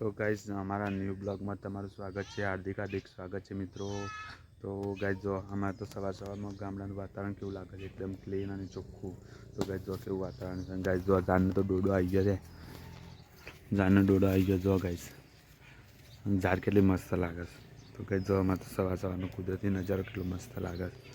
તો ગાઈઝ અમારા ન્યૂ બ્લોગમાં તમારું સ્વાગત છે, હાર્દિક હાર્દિક સ્વાગત છે મિત્રો. તો ગાઈઝ જો અમારે તો સવાર સવારમાં ગામડાનું વાતાવરણ કેવું લાગે છે? એકદમ ક્લીન અને ચોખ્ખું. તો ગાઈઝ જો કેવું વાતાવરણ છે? ગાઈઝ જો ઝાડનો તો ડોડો આવી ગયો છે. ઝાડનો ડોડો આવી ગયો, જો ગાઈઝ ઝાડ કેટલી મસ્ત લાગે છે. તો ગાઈઝ જો અમારે તો સવાર સવારનો કુદરતી નજારો કેટલો મસ્ત લાગે છે.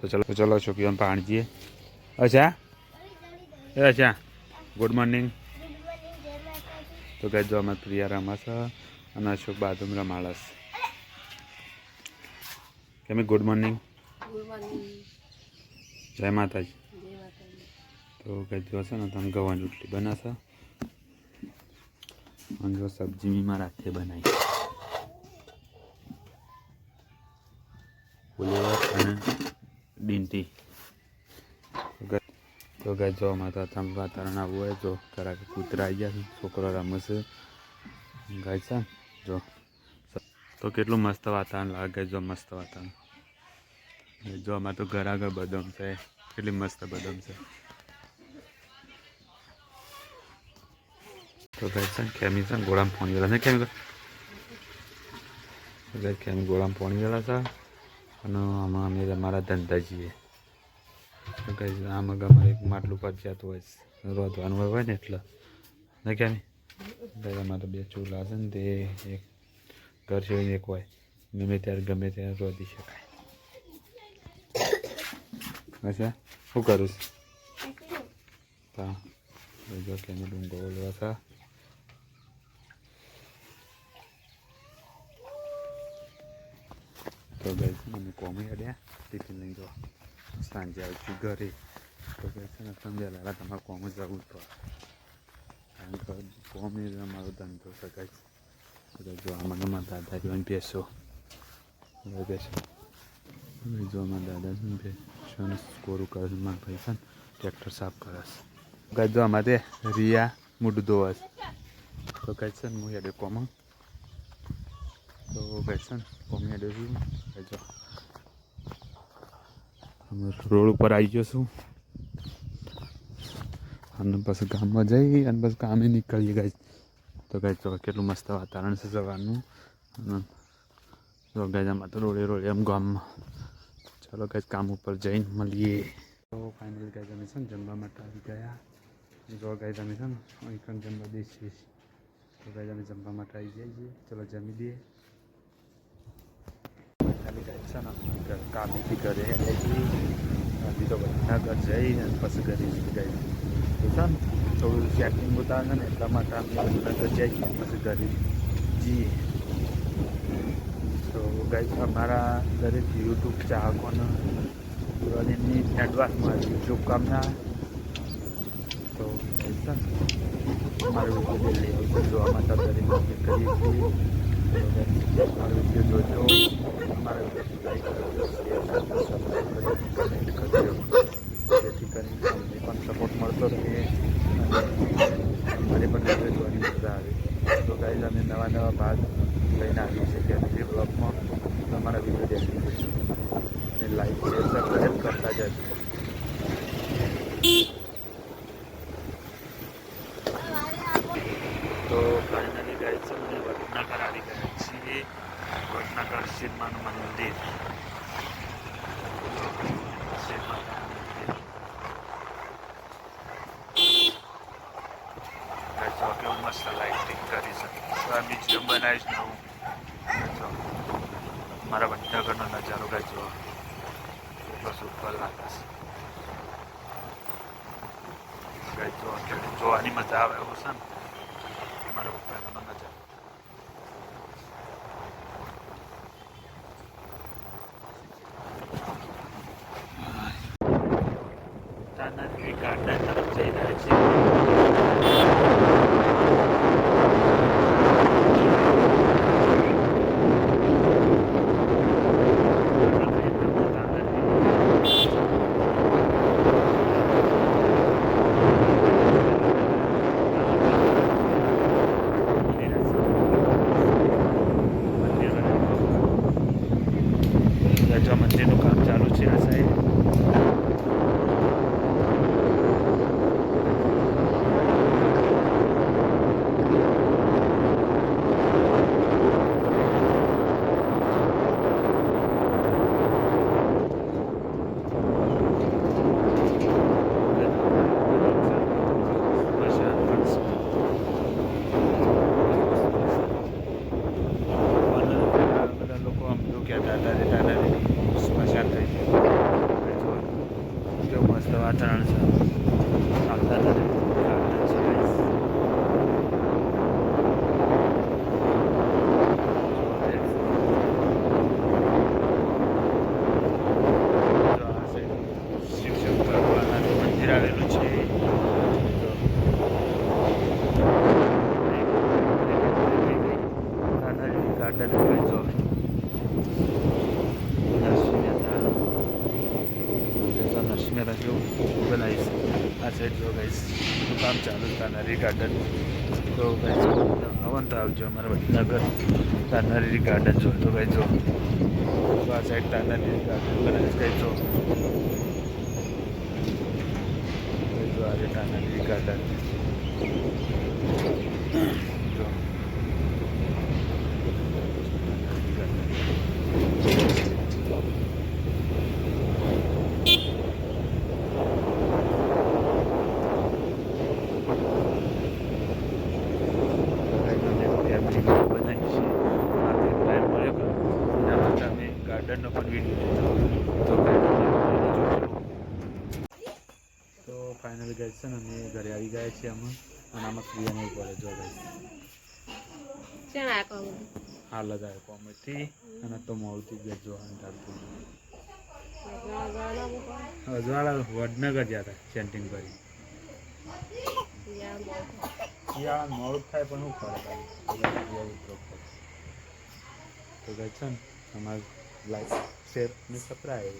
તો ચલો ચલો, છોકરીઓને પાણી જઈએ અચ્છા? એ અચ્છા. ગુડ મોર્નિંગ તો કહે જો અમે પ્રિયા રમાશ અને અશોક બાદુમ રમાડસ કેમ ગુડ મોર્નિંગ જય માતાજી. તો કહે જો છે ને તમે ગવાની રોટલી બનાવશો. અને જો સબ્જી મી મારા હાથે બનાવી. ગાય જો માતા તમે વાતાવરણ આવું હોય, જો તારા કૂતરા આવી ગયા છે, છોકરો રમે છે ગાય જો. તો કેટલું મસ્ત વાતાવરણ લાગે જો મસ્ત વાતાવરણ. જો અમારે તો ઘર આગળ બદામ છે, કેટલી મસ્ત બદામ છે. તો ગાય છે કેમી છે ગોળામાં પાણી વેલા છે. ગાય કેમી ગોળામાં પાણી ગયેલા છે. અને આમાં અમે અમારા ધંધા છીએ કઈ આમાં ગમે એક માટલું ફરજિયાત હોય છે. રોધવાનું હોય ને એટલે. ને નહીં? અમારે બે ચૂલા છે ને તે એક ઘર છે એક હોય. ગમે ત્યારે ગમે ત્યારે રોધી શકાય. અચ્છા શું કરું છું? હા. જો કેમ ડુંગો બોલવા હતા તો ગઈ મને કોમી અડ્યા ટિફિન લઈ જવા. સાંજે આવશું ઘરે. તો કહે છે ને સમજ્યા લાલા તમારે કોમ જ જવું તો કારણ કે કોમ એ મારો ધંધો શકાય છે જો આમાં અમારા દાદા જોઈને બેસો. બેસો. જો અમારા દાદા છે ને બેસો સ્કોરું કરે છે. મારા ભાઈ છે ને ટ્રેક્ટર સાફ કરશ છે. કહે માટે રિયા મૂડ ધોવાશ તો કહે છે ને, હું હેડે કોમ તો કહે છે ને, કોમ હેડે છું. કહે જો. અમે રોડ ઉપર આવી છું. અને પછી ગામમાં જઈ અને પછી કામે નીકળીએ ગાય તો ગાય તો કેટલું મસ્ત વાતાવરણ છે સવારનું. અને તો ગાય આમાં તો રોડે રોડે એમ ગામમાં. ચાલો ગાય કામ ઉપર જઈને મળીએ. તો ફાઇનલ ગાય અમે છે ને જમવા માટે આવી ગયા. જો ગાય તમે છે ને અહીં જમવા છીએ. તો ગાય અમે જમવા માટે આવી જઈએ ચલો જમી દઈએ ખાલી ગાય છે ને ઘર કામેથી ઘરે હેડે છીએ હજી તો બધા ઘર જઈ પછી ઘરે તો છે ને થોડું ચેકિંગ ઉતારે ને એટલા માટે અમે જઈએ પછી ઘરે જઈએ તો ગાય અમારા દરેક યુટ્યુબ ચાહકોને દિવાળીની એડવાન્સમાં શુભકામના તો વીડિયો જોવા માટે કરીએ છીએ મારો વીડિયો જોજો અમારા વીડિયો લાઈક કરજો શેર કરજો સબસ્ક્રાઈબ કરજો કમેન્ટ કરજો જેથી કરીને અમને પણ સપોર્ટ મળતો રહે અને અમને પણ વીડિયો જોવાની મજા આવે તો ગાઈઝ અમે નવા નવા ભાગ લઈને આવીએ છીએ કે તે બ્લોગમાં તમારા વીડિયો દેખી જઈશું અને લાઈક શેર સબસ્ક્રાઈબ કરતા જજો તો ફાઇનલી ગાઈઝ છે અમે આવી ગયા છીએ. વડનગર શિવમાનું મંદિર. કેવું મસ્ત લાઇટિંગ કરી છે આ મ્યુઝિયમ બનાવીશ નવું મારા વડનગરનો નજારો ગાઈઝ જો એટલો સુપર લાગે છે. કાંઈ જો કેટલું જોવાની મજા આવે એવું છે ને? મારા મંદિર આવેલું છે ગાર્ડન હોય જો નરસિંહ મહેતા જેવું બનાવીશ આ સાઈડ જો કામ ચાલુ તાનારી ગાર્ડન તો ગાઈશ આવન તો આવજો અમારા વડનગર તાનારી ગાર્ડન જો આ સાઈડ તાનારી ગાર્ડન બનાવીશ જો જો ગાઈ જો આજે તાનારી ગાર્ડન જો તાનારી ગાર્ડન ફેમિલી બનાવી છે માટે ટાઈમ મળ્યો કે એના માટે અમે ગાર્ડનનો પણ વીડિયો તો તો ફાઇનલી છે ને અમે ઘરે આવી ગયા છીએ અમે. અને આમાં ક્રિયાને પડે જો ભાઈ જ આવ્યો કોમેથી અને તો મોડું ગયા ચાલતું અજવાળા વડનગર ગયા હતા ચેન્ટિંગ કરી. શિયાળા મોડું થાય પણ હું ફરક તો ગઈ છે ને અમારે લાઈફ શેર ને સપરાય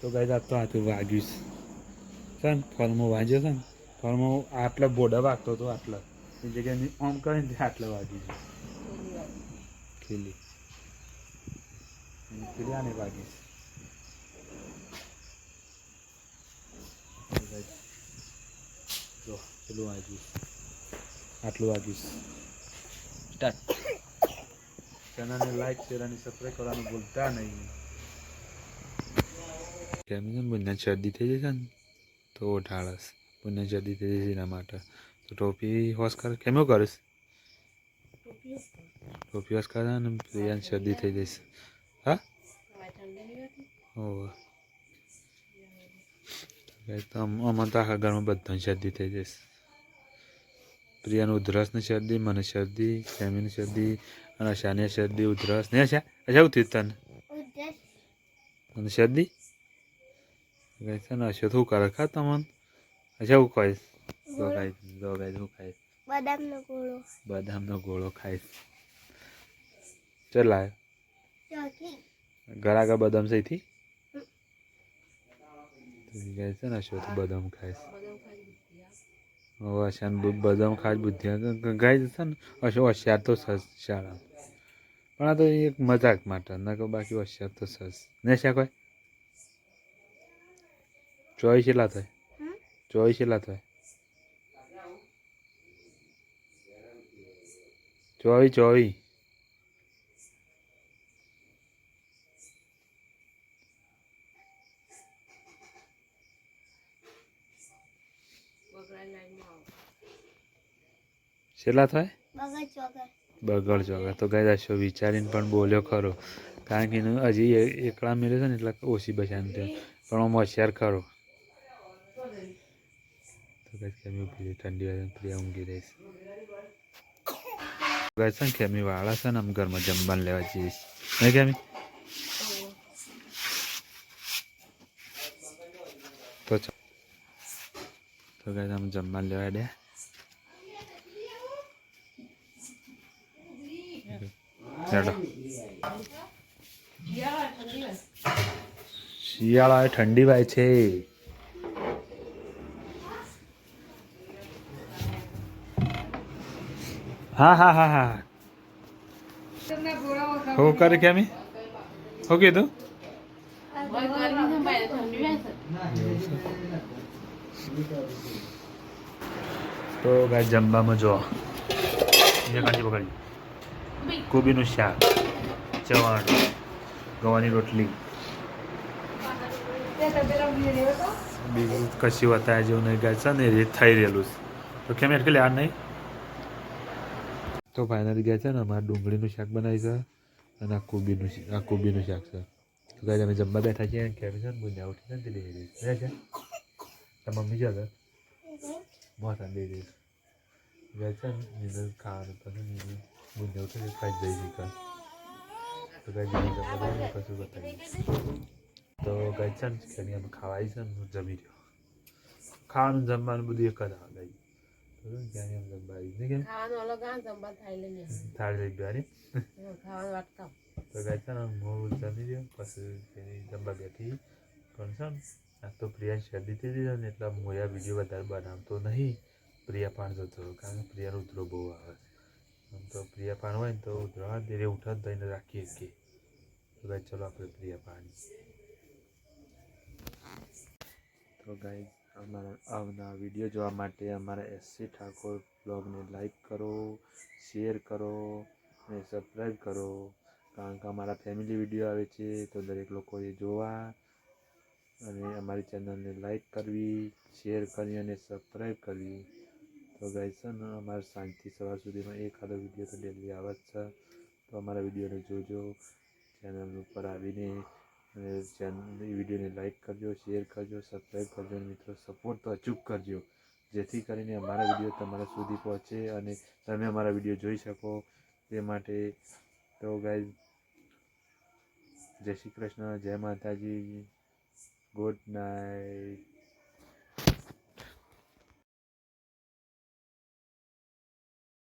તો ગઈ આ તો હાથું વાગ્યું છે. છે ને ફળમાં વાગ્યો છે ને ફળમાં આટલા બોડા વાગતો હતો આટલા. એ જગ્યાએ આમ કરીને ને આટલા વાગી છે ખીલી. ખીલી આને વાગી. છે જો પેલું વાગ્યું. આટલું વાગ્યું. સ્ટાર્ટ ચેનલને લાઈક શેર અને સબસ્ક્રાઈબ કરવાનું ભૂલતા નહીં. કેમ બંને શરદી થઈ જશે ને? તો ઢાળસ. પુણ્ય જદી એના માટે. તો ટોપી હોસ્કાર કર કેમ કરીશ? ટોપી હોસ્કાર અને ને પ્રિયાને શરદી થઈ જઈશ. હા? ઓહ તો આમાં તો આખા ઘરમાં બધાને શરદી થઈ જઈશ. પ્રિયાનું ઉધરસની શરદી મને શરદી ફેમીની શરદી અને અશાની શરદી ઉધરસ. ને અશા? અશા ઉઠી તને. અને શરદી કહે છે ને શું કરે? હું ખાઈશ? જો ખાઈશ જો ખાઈશ હું ખાઈશ? બદામનો ગોળો. બદામનો ગોળો ખાઈશ. ચલ આવ્યો ઘર આગળ બદામ સહીથી કહે છે ને અશો બદામ ખાઈશ. અશાન બદામ ખાસ બુદ્ધિ ગાય છે ને અશો હોશિયાર તો સસ શાળા પણ આ તો એક મજાક માટે ના બાકી હોશિયાર તો સસ. ને શા કોઈ? ચોવીસ કેટલા થાય? ચોવીસ કેટલા થાય? ચોવીસ ચોવીસ. કેટલા થાય? બગડ ચોગા તો ગાય અશો વિચારીને પણ બોલ્યો ખરો. કારણ કે એનું હજી એકલા મેળ્યો છે ને એટલે ઓછી બચાને પણ આમ હોશિયાર ખરો. તો ગાય કેમી ઊભી ઠંડી હોય પ્રિયા ઊંઘી રહીશ ગાય છે ને કેમી વાળા છે ને આમ ઘરમાં જમવાનું લેવા જઈએ નહીં કે અમે તો તો ગાય આમ જમવાનું લેવા દે હેડો શિયાળા ઠંડી ભાઈ છે હા હા હા હા. હું કરે કેમી હું કીધું? તો ગાય જમવામાં જો. કાંજી પકડી. કોબીનું શાક ચવાણ ગવાની રોટલી. બીજું કશી વતાયા જેવું નહીં ગાય છે ને એ થઈ રહેલું છે. તો કેમ એટલે આ નહીં? તો ફાઇનલી ગયા છે ને, અમારે ડુંગળીનું શાક બનાવી છે અને આ કોબીનું આ કોબીનું શાક છે. તો ગાય અમે જમવા બેઠા છીએ અને કેમ છે ને બુંદા ઉઠી ને લઈ રહી છે છે? તમારા મમ્મી છે આગળ મોટા લઈ રહી છે. છે ને, નીંદર ખાવાનું પછી બુંદા ઉઠી ખાઈ જઈ છે કાં તો ગાય જમવા બેઠા કશું બતાવી તો ગાય છે ને ખાવાય છે ને જમી રહ્યો. ખાવાનું, જમવાનું બધું એક જ આવે. થાળી લઈ ગયો તો ગાય ને હું જમી પછી તેની જમવા બેઠી પણ છે આ તો પ્રિયા શરદી થઈ હતી ને મોયા હું આ વીડિયો વધારે બનાવતો નહીં પ્રિયા પાણ જતો કારણ કે પ્રિયાનો ઉધરો બહુ આવે આમ તો પ્રિયા પાણ હોય ને તો ઉધરો હા ધીરે ઉઠા જ દઈને રાખીએ કે તો ગાય ચલો આપણે પ્રિયા પાણી તો ગાઈ અમારા આવના વીડિયો જોવા માટે અમારા એસસી ઠાકોર બ્લોગને લાઈક કરો શેર કરો અને સબસ્ક્રાઈબ કરો. કારણ કે અમારા ફેમિલી વીડિયો આવે છે તો દરેક લોકોએ જોવા અને અમારી ચેનલને લાઈક કરવી શેર કરી અને સબસ્ક્રાઈબ કરવી. તો ગાય છે ને, અમારે સાંજથી સવાર સુધીમાં એક આધો વીડિયો તો ડેલી આવે જ છે. તો અમારા વિડીયોને જોજો ચેનલ ઉપર આવીને અને ચેનલ વિડીયોને લાઇક કરજો શેર કરજો સબસ્ક્રાઈબ કરજો અને મિત્રો સપોર્ટ તો અચૂક કરજો. જેથી કરીને અમારા વીડિયો તમારા સુધી પહોંચે અને તમે અમારા વીડિયો જોઈ શકો તે માટે. તો ગાઈઝ જય શ્રી કૃષ્ણ, જય માતાજી ગુડ નાઇટ